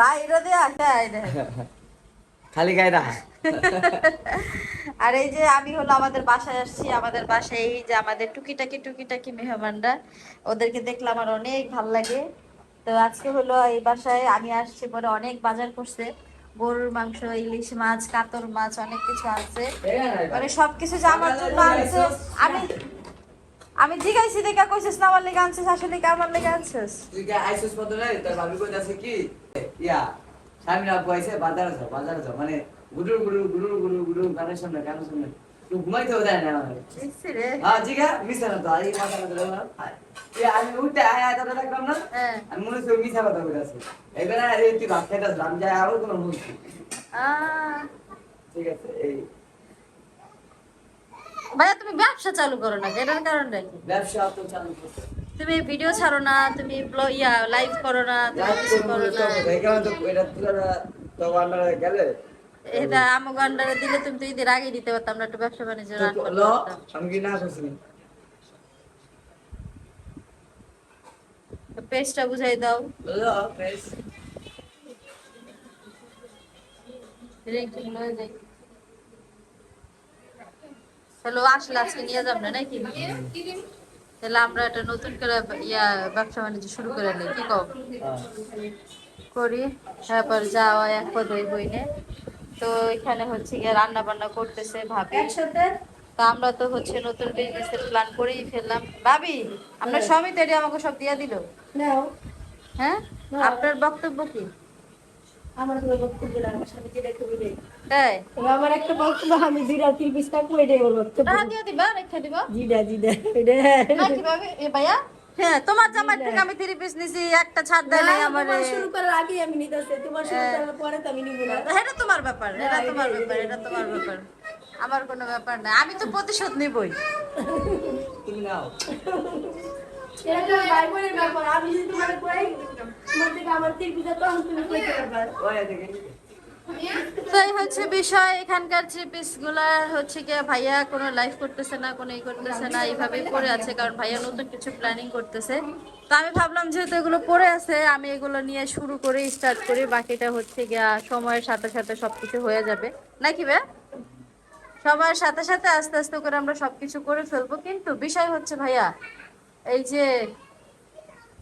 বাইরে দিয়ে আসে খালি গায়ে না আর এই যে আমি হলো আমাদের বাসায় আসছি আমাদের বাসায় এই যে আমাদের টুকিটাকি টুকিটাকি মেহমানরা ওদেরকে দেখলে আমার অনেক ভালো লাগে। তো আজকে হলো এই বাসায় আমি আসছি পরে অনেক বাজার করছে। গরুর মাংস ইলিশ মাছ কাতল মাছ অনেক কিছু আছে। মানে সবকিছু যে আমার জন্য আনছে আমি আমি জিগাইছি দেখা কইছিস না আমার লেগে আনছিস আসলে কি আমার লেগে আনছিস? আইসুস পদ রে তোর ভাবি কই আছে কি? ইয়া সামিনা কইছে বাজার যাও বাজার যাও। মানে গুডুর গুডুর গুডুর গুডুর গুডুর গানের সামনে গানের সামনে। তুই ঘুমাইতে দেয় না আমারে। হ্যাঁ জিগা মিছা না তো আই মাথা না আমি উঠতে আয় আয় দাদা দেখলাম না? হ্যাঁ। আমি মনে হচ্ছে মিছা কথা কইতাছে। এখানে আরে তুই ভাত খাইতে আমি যাই আরও কোনো আহ, ঠিক আছে এই ভাইয়া তুমি ব্যবসা চালু করো না এটার কারণটা কি? ব্যবসা তো চালু করছে তুমি ভিডিও ছাড়ো না তুমি ইয়া লাইভ করো না তুমি কিছু করো না। এখানে তো এটা তুলারা তো আমরা গেলে? এটা আমাকে আন্ডারে দিলে তুমি তো ঈদের আগে দিতে পারতাম না একটু ব্যবসা বাণিজ্য রান করতে ল পারতাম। আমি কি না করছি? পেজটা বুঝাই দাও। ল প্রেস হ্যালো আসলে আজকে নিয়ে যাব না নাকি? তাহলে আমরা একটা নতুন করে ইয়া ব্যবসা বাণিজ্য শুরু করে নিই কি কব করি তারপর যাওয়া এক পদে বইনে তো এখানে হচ্ছে গিয়ে রান্না বান্না করতেছে ভাবি। তা আমরা তো হচ্ছে নতুন বিজনেসের প্ল্যান করেই ফেললাম। ভাবি আমরা সবই তৈরি আমাকে সব দিয়ে দিল? হ্যাঁ? আপনার বক্তব্য কি? আমার কোনো বক্তব্য না আমার স্বামী যেটা কবি তাই আমার একটা বক্তব্য আমি দুই রাত্রির পিস থাকব এটাই ওর বক্তব্য। টাকা দিয়ে দিবা রেখে দিবা। জিডা জিডা এটা নাকি ভাবি এ ভাইয়া? হ্যাঁ তোমার জামার থেকে আমি থ্রি পিস নিছি একটা ছাড় দেয় নাই আমার। শুরু করার আগেই আমি নিতেছি তোমার শুরু করার পরে তো আমি নিব না। এটা তোমার ব্যাপার এটা তোমার ব্যাপার এটা তোমার ব্যাপার। আমার কোনো ব্যাপার না আমি তো প্রতিশোধ নিবই। তুমি নাও। এটা তোমার ভাই বোনের ব্যাপার। আমি যদি তোমার কই তোমার থেকে আমার তিন পিসা তখন তুমি কইতে পারবা। ওই দেখে তো এই হচ্ছে বিষয় এখানকার থ্রি পিসগুলা হচ্ছে কি ভাইয়া কোনো লাইভ করতেছে না কোনো ই করতেছে না এইভাবে পড়ে আছে কারণ ভাইয়া নতুন কিছু প্ল্যানিং করতেছে। তো আমি ভাবলাম যেহেতু এগুলো পড়ে আছে আমি এগুলো নিয়ে শুরু করে স্টার্ট করি বাকিটা হচ্ছে গিয়া সময়ের সাথে সাথে সবকিছু হয়ে যাবে। নাকি বে সময়ের সাথে সাথে আস্তে আস্তে করে আমরা সবকিছু করে ফেলব। কিন্তু বিষয় হচ্ছে ভাইয়া এই যে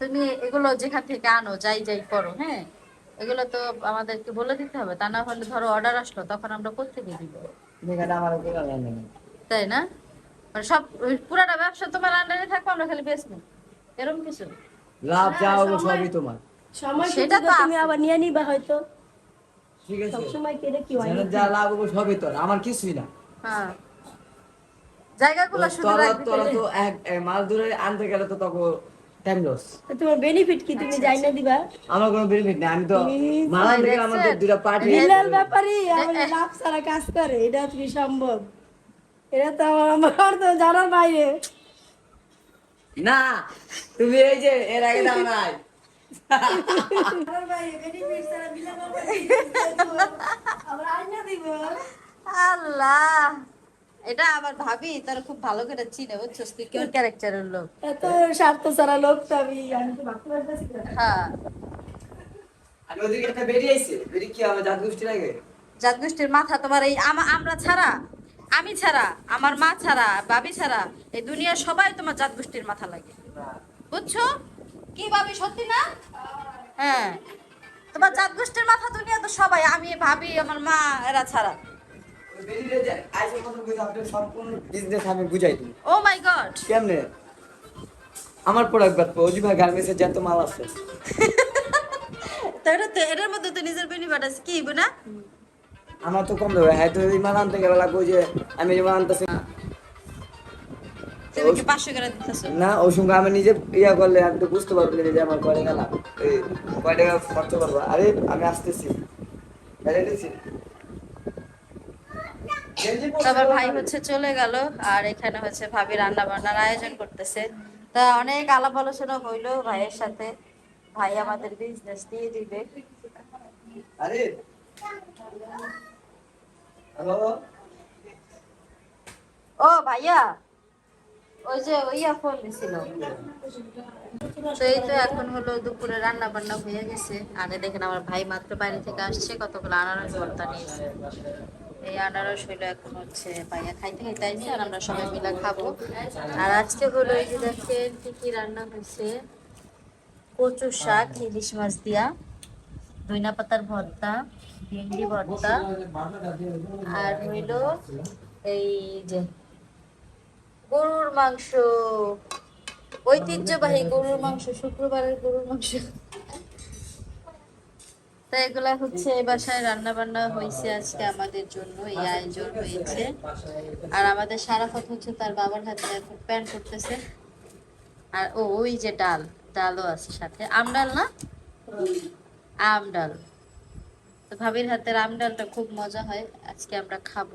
তুমি এগুলো যেখান থেকে আনো যাই যাই করো হ্যাঁ? এগুলো তো আমাদেরকে বলে দিতে হবে। তা না হলে ধরো অর্ডার আসলো তখন আমরা কোথেকে দিব? তাই না? মানে সব পুরাটা ব্যবসা তোমার আন্ডারে থাকব আমরা খালি বেচবো এরকম কিছু? লাভ যা হলো সবই তোমার। সময় সেটা তো তো তুমি আবার নিয়ে নিবা হয়তো। ঠিক আছে। সব সময় কেটে কি হয়? যা লাভ হব সবই তোর। আমার কিছুই না। হ্যাঁ। জায়গাগুলো শুধু রাখবি তোরা তো এক মাছ ধরে আনতে গেলে তো তখন টাইম লস তোমার বেনিফিট কি? তুমি যাই না দিবা? আমার কোনো বেনিফিট নেই আমি তো মাল আনতে গেলে আমাদের? দুটা পার্টি বিলাল আমাদের লাভ ছাড়া কাজ করে এটা কি সম্ভব। এটা তো আমার- তো জানার বাইরে। না তুমি এই যে এর আগে দাও নাই। আল্লাহ। এটা আবার ভাবি তারা খুব ভালো করে চিনে বুঝছস তুই কেমন ক্যারেক্টারের লোক? এত স্বার্থ ছাড়া লোক তো আমি আমি তো ভাবতে পারতেছি হ্যাঁ। আমি ওদিকে একটা বেরিয়ে আইছে বেরিয়ে কি আমার জাত জাত গোষ্ঠীর মাথা তোমার এই আমরা ছাড়া আমি ছাড়া আমার মা ছাড়া বাবি ছাড়া এই দুনিয়ার সবাই তোমার জাত গোষ্ঠীর মাথা লাগে। বুঝছ? কি ভাবি সত্যি না? হ্যাঁ। তোমার জাত গোষ্ঠীর মাথা দুনিয়া তো সবাই আমি ভাবি আমার মা এরা ছাড়া। আমার প্রোডাক্ট বাদ অজি ভাই গার্মেন্টসের যত মাল আছে। তো তো এটার মধ্যে তো নিজের বেনিফিট আছে কি না? আমার তো কম দেবে হ্যাঁ তো এই মাল আনতে গেলে লাগবে যে আমি যে মাল আনতেছি না ওই সঙ্গে আমি নিজে ইয়া করলে আমি তো বুঝতে পারব না যে আমার কয় টাকা লাভ। কয় টাকা খরচ করব? আরে আমি আসতেছি। সবার ভাই হচ্ছে চলে গেল আর এখানে হচ্ছে ভাবি রান্না বান্নার আয়োজন করতেছে। তা অনেক আলাপ আলোচনা হইল ভাইয়ের সাথে। ভাই আমাদের বিজনেস দিয়ে দিবে। আরে। হ্যালো। ও ভাইয়া ওই যে ওইয়া ফোন দিছিল। তো এই তো এখন হলো দুপুরে রান্না বান্না হয়ে গেছে। আর দেখেন আমার ভাই মাত্র বাইরে থেকে আসছে কতগুলো আনারস ভর্তা নিয়েছে। এই আনারস হইল এখন হচ্ছে ভাইয়া খাইতে খাইতে আর আমরা সবাই খাব। আর আজকে হলো এই যে দেখেন কি কি রান্না হয়েছে। কচু শাক, ইলিশ মাছ দিয়া দইনা পাতার ভর্তা, ভেন্ডি ভর্তা, আর হইল এই যে গরুর মাংস। ঐতিহ্যবাহী গরুর মাংস, শুক্রবারের গরুর মাংস। তো এগুলা হচ্ছে এই বাসায় রান্না বান্না হয়েছে আজকে আমাদের জন্য এই আয়োজন হয়েছে। আর আমাদের সারাফত হচ্ছে তার বাবার হাতে এখন প্যান্ট করতেছে। আর ও ওই যে ডাল ডালও আছে সাথে। আম ডাল না? আম ডাল। তো ভাবির হাতের আম ডালটা খুব মজা হয় আজকে আমরা খাব।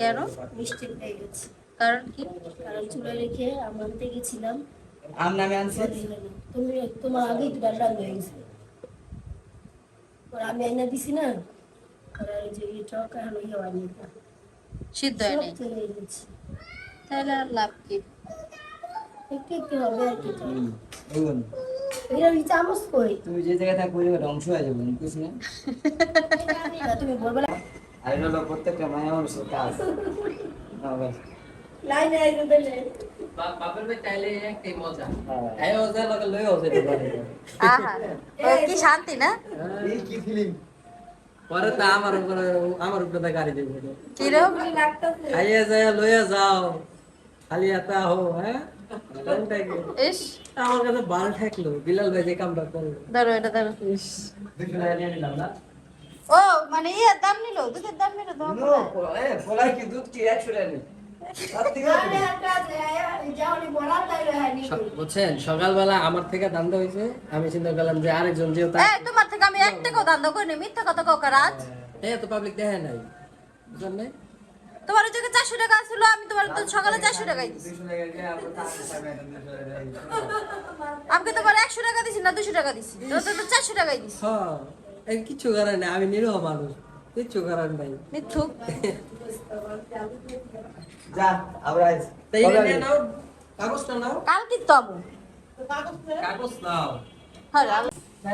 কেন? মিষ্টি হয়ে গেছে। কারণ কি? কারণ চুলে রেখে আমরা গেছিলাম। আম নামে আনছে? তুমি তোমার আগেই তো ডাল হয়ে গেছে আমি আইনা দিছি না ইয়ে হয়নি সিদ্ধ হয় নাই? সব চলে গেছে। তাহলে আর লাভ কি? একটু একটু হবে আর কি এগুন ওই চামচ কই? তুমি যে জায়গায় থাকো ওই ধ্বংস হয়ে যাবে বুঝছিস না। না, তুমি বলবে না। আর এটা প্রত্যেকটা মায়া মানুষের কাজ। লাইন দেলে বাপের ভাই চাইলে একটাই মজা হ্যাঁ। হ্যাঁ ওজা লগে লই ওজা দিতে পারে আহা ও কি শান্তি না এই কি ফিলিং পরে তো আমার উপরে আমার উপরে তো গাড়ি দেবে কিরম লাগতেছে খাইয়ে যায় লইয়া যাও খালি এত আহো হ্যাঁ কোনটা কি? ইস আমার কাছে বাল ঠেকলো বিলাল ভাই যে কামটা করল ধরো এটা ধরো দুশো টাকা নিয়ে নিলাম না ও মানে ইয়ে দাম নিল দুধের দাম নিল তো নো, এ, পোলার কি দুধ কি একশো টাকা বুঝছেন সকালবেলা আমার থেকে দান্দা হয়েছে আমি চিন্তা করলাম যে আরেকজন যেহেতু তোমার থেকে আমি এক টাকাও দাম করিনি মিথ্যা কথা তো পাবলিক দেখে নাই। বুঝলেন নাই? তোমার ওই জায়গায় চারশো টাকা ছিল আমি তোমার তো সকালে চারশো টাকাই দিছি। তোমার একশো টাকা দিছি না দুশো টাকা দিছি তো তো চারশো টাকাই দিছি। হ্যাঁ এই করার নাই আমি নিরহ মানুষ। কিচ্ছু করার নাই মিথ্যুক যা আমরা তাই নাও কাগজটা নাও। কালকে তো কাগজ নাও।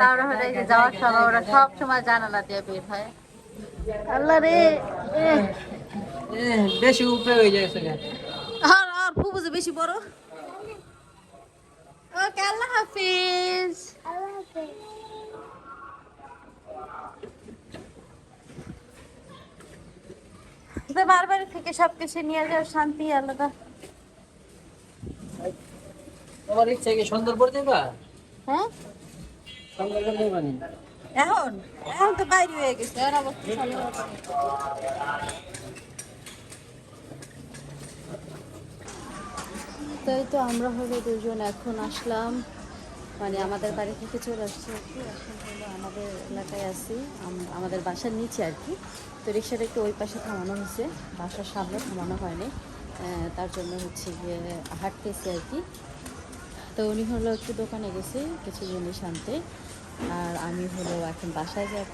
তারপরে হলো এই যে যাওয়ার সময় ওরা সব সময় জানালা দিয়ে বের হয়। আল্লাহ রে বেশি উপরে হয়ে যাচ্ছে গা। আর বেশি বড়। ওকে আল্লাহ হাফিজ। বারবার থেকে সবকিছু নিয়ে যাওয়ার শান্তি আলাদা। তোমার ইচ্ছা কি সুন্দর পড়তে বা হ্যাঁ এখন এখন তো বাইরে হয়ে গেছে এখন অবস্থা আছে। তো তো আমরা হলো দুজন এখন আসলাম। মানে আমাদের বাড়ি থেকে চলে আসছি আর কি। এখন হলো আমাদের এলাকায় আছি। আমাদের বাসার নিচে আর কি। তো রিক্সাটা একটু ওই পাশে থামানো হয়েছে। বাসার সামনে থামানো হয়নি। তার জন্য হচ্ছে গিয়ে হাঁটতেছি আর কি। তো উনি হলো একটু দোকানে গেছে কিছু জিনিস আনতে। আর আমি হলো এখন বাসায় যাব।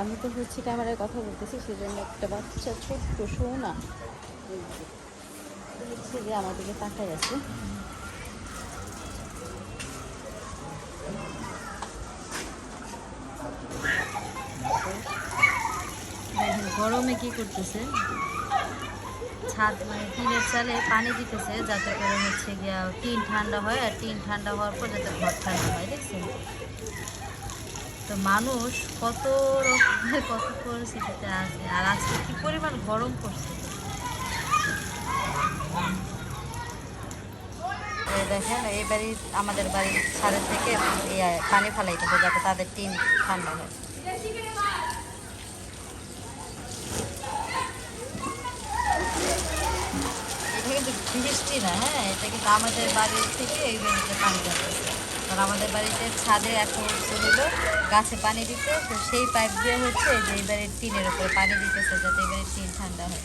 আমি তো হচ্ছে ক্যামেরায় কথা বলতেছি, সেজন্য একটা বাচ্চা ছোট্ট শোনা হচ্ছে যে আমার দিকে তাকাই আছে। গরমে কি করতেছে? ছাদ মানে টিনের চালে পানি দিতেছে, যাতে করে হচ্ছে গিয়া টিন ঠান্ডা হয়, আর টিন ঠান্ডা হওয়ার পর যাতে ঘর ঠান্ডা হয়, দেখছেন? তো মানুষ কত রকমের কত পরিস্থিতিতে আছে, আর আজকে কি পরিমাণ গরম পড়ছে? দেখেন, এই বাড়ি, আমাদের বাড়ির ছাদের থেকে পানি ফালাইতেছে, যাতে তাদের টিন ঠান্ডা হয় এটা কিন্তু বৃষ্টি না হ্যাঁ এটা কিন্তু আমাদের বাড়ির থেকে এই বাড়িতে পানি যাচ্ছে কারণ আমাদের বাড়িতে ছাদে এখন হলো, গাছে পানি দিতে, তো সেই পাইপ দিয়ে হচ্ছে যে এই বাড়ির টিনের উপরে পানি দিতেছে যাতে এই বাড়ির টিন ঠান্ডা হয়।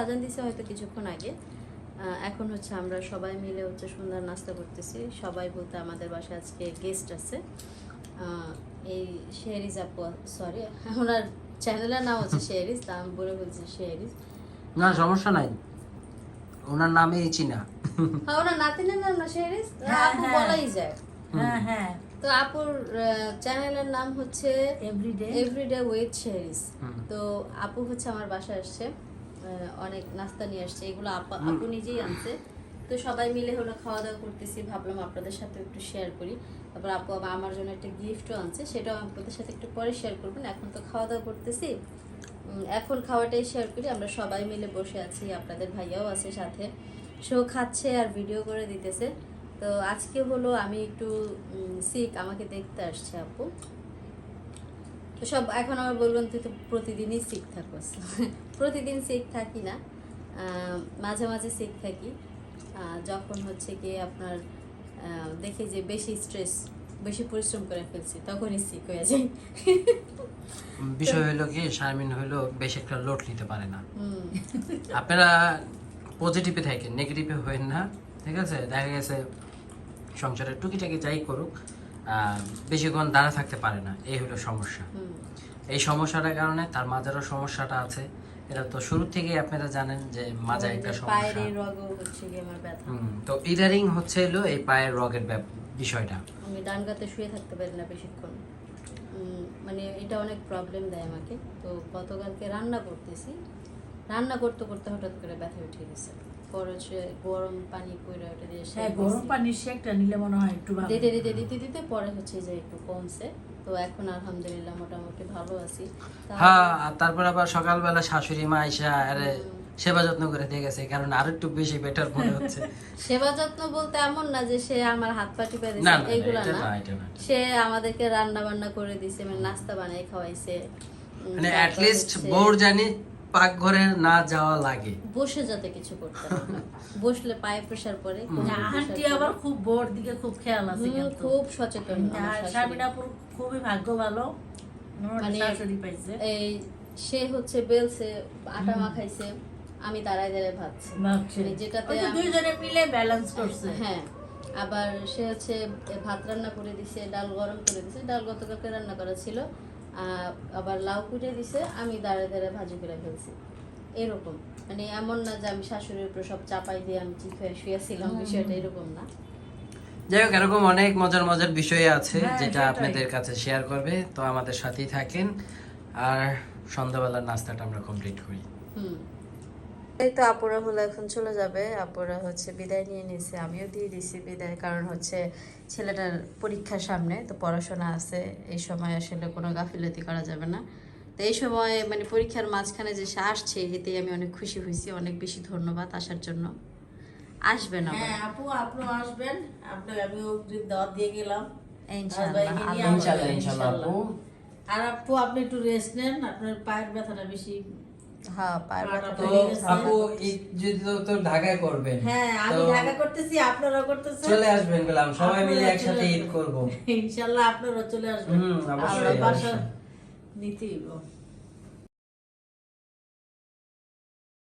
আজান দিছে হয়তো কিছুক্ষণ আগে। এখন হচ্ছে আমরা সবাই মিলে হচ্ছে সুন্দর নাস্তা করতেছি। সবাই বলতে আমাদের বাসায় আজকে গেস্ট আছে। এই শেয়ারিজ আপু সরি ওনার চ্যানেলের নাম হচ্ছে শেয়ারিজ তা আমি বলে বলছি শেয়ারিজ না সমস্যা নাই। ওনার নামেই চিনা। হ্যাঁ ওনার নাতিনের নাম না শেয়ারিজ হ্যাঁ, আপু হ্যাঁ। বলাই যায়। হ্যাঁ হ্যাঁ। তো আপুর চ্যানেলের নাম হচ্ছে এভরিডে এভরিডে উইথ শেয়ারিজ তো আপু হচ্ছে আমার বাসায় আসছে। অনেক নাস্তা নিয়ে আসছে। এগুলো আপু আপু নিজেই আনছে। তো সবাই মিলে হলো খাওয়া দাওয়া করতেছি। ভাবলাম আপনাদের সাথে একটু শেয়ার করি। তারপর আপু আবার আমার জন্য একটা গিফটও আনছে। সেটাও আপনাদের সাথে একটু পরে শেয়ার করবেন। এখন তো খাওয়া দাওয়া করতেছি এখন খাওয়াটাই শেয়ার করি। আমরা সবাই মিলে বসে আছি। আপনাদের ভাইয়াও আছে সাথে। সেও খাচ্ছে আর ভিডিও করে দিতেছে। তো আজকে হলো আমি একটু সিক আমাকে দেখতে আসছে আপু। তো সব এখন আমার বলবেন তুই তো প্রতিদিনই সিক থাকোস। প্রতিদিন সিক থাকি না মাঝে মাঝে সিক থাকি। যখন হচ্ছে কি আপনার দেখি যে বেশি স্ট্রেস বেশি পরিশ্রম করে ফেলছি তখনই সিক হয়ে যায় বিষয় হলো কি শারমিন হলো বেশ একটা লোড নিতে পারে না। আপনারা পজিটিভে থাকেন নেগেটিভে হবেন না ঠিক আছে? দেখা গেছে সংসারে টুকিটাকি যাই করুক বেশিক্ষণ দাঁড়া থাকতে পারে না। এই হলো সমস্যা। এই সমস্যাটার কারণে তার মাজারও সমস্যাটা আছে। এটা তো শুরু থেকেই আপনারা জানেন যে মাজা একটা সমস্যা। হচ্ছে কি আমার ব্যথা। তো ইদারিং হচ্ছে হলো এই পায়ের রগের বিষয়টা। আমি ডান গাতে শুয়ে থাকতে পারি না বেশিক্ষণ। মানে এটা অনেক প্রবলেম দেয় আমাকে। তো গতকালকে রান্না করতেছি। রান্না করতে করতে হঠাৎ করে ব্যথা উঠে গেছে। পর গরম পানি পরে ওটা দিয়ে হ্যাঁ গরম পানির শেকটা নিলে মনে হয় একটু ভালো। দিতে দিতে দিতে দিতে পরে হচ্ছে যে একটু কমছে। তো এখন আলহামদুলিল্লাহ মোটামুটি ভালো আছি। হ্যাঁ তারপর আবার সকালবেলা শাশুড়ি মা আইসা আরে সেবা যত্ন করে দিয়ে গেছে কারণ আরও একটু বেশি বেটার মনে হচ্ছে। সেবা যত্ন বলতে এমন না যে সে আমার হাত পা টিপে দিছে এইগুলা না সে আমাদেরকে রান্না বান্না করে দিছে মানে নাস্তা বানাই খাওয়াইছে। মানে অ্যাট লিস্ট বোর জানি পাকঘরে না যাওয়া লাগে। বসে যাতে কিছু করতে বসলে পায়ে প্রেসার পড়ে আন্টি আবার খুব বোর দিকে খুব খেয়াল আছে খুব সচেতন। শারমিনাপুর খুবই ভাগ্য ভালো মানে এই সে হচ্ছে বেলছে আটা মাখাইছে আমি দাঁড়ায় দাঁড়ায় ভাবছি। মানে যেটাতে দুইজনে মিলে ব্যালেন্স করছে। হ্যাঁ আবার সে হচ্ছে ভাত রান্না করে দিছে ডাল গরম করে দিছে। ডাল গতকালকে রান্না করা ছিল। আবার লাউ কুটে দিছে আমি দাঁড়ে দাঁড়ে ভাজি করে ফেলছি। এরকম। মানে এমন না যে আমি শাশুড়ির উপর সব চাপাই দিয়ে আমি ঠিক হয়ে শুয়েছিলাম বিষয়টা এরকম না। যাই হোক এরকম অনেক মজার মজার বিষয় আছে হ্যাঁ, যেটা আপনাদের কাছে শেয়ার করবে। তো আমাদের সাথেই থাকেন। আর সন্ধ্যাবেলার নাস্তাটা আমরা কমপ্লিট করি। হুম। এই তো আপুরা হলো এখন চলে যাবে। আপুরা হচ্ছে বিদায় নিয়ে নিয়েছে আমিও দিয়ে দিছি বিদায়। কারণ হচ্ছে ছেলেটার পরীক্ষার সামনে তো পড়াশোনা আছে এই সময় আসলে কোনো গাফিলতি করা যাবে না। তো এই সময় মানে পরীক্ষার মাঝখানে যে সে আসছে এতেই আমি অনেক খুশি হয়েছি অনেক বেশি ধন্যবাদ আসার জন্য। আসবেন হ্যাঁ আপু আপনিও আসবেন। আপনাকে আমি অগ্রিম দাওয়াত দিয়ে গেলাম। ইনশাআল্লাহ, ইনশাআল্লাহ আপু। আর আপু আপনি একটু রেস্ট নেন আপনার পায়ের ব্যথাটা বেশি হ্যাঁ। আপু ঈদ যদি তো- ঢাকায় করবেন হ্যাঁ আমি ঢাকা করতেছি আপনারাও করতেছেন চলে আসবেন গেলাম সবাই মিলে একসাথে ঈদ। করব ইনশাল্লাহ আপনারা চলে আসবেন হুম, অবশ্যই। নিতেই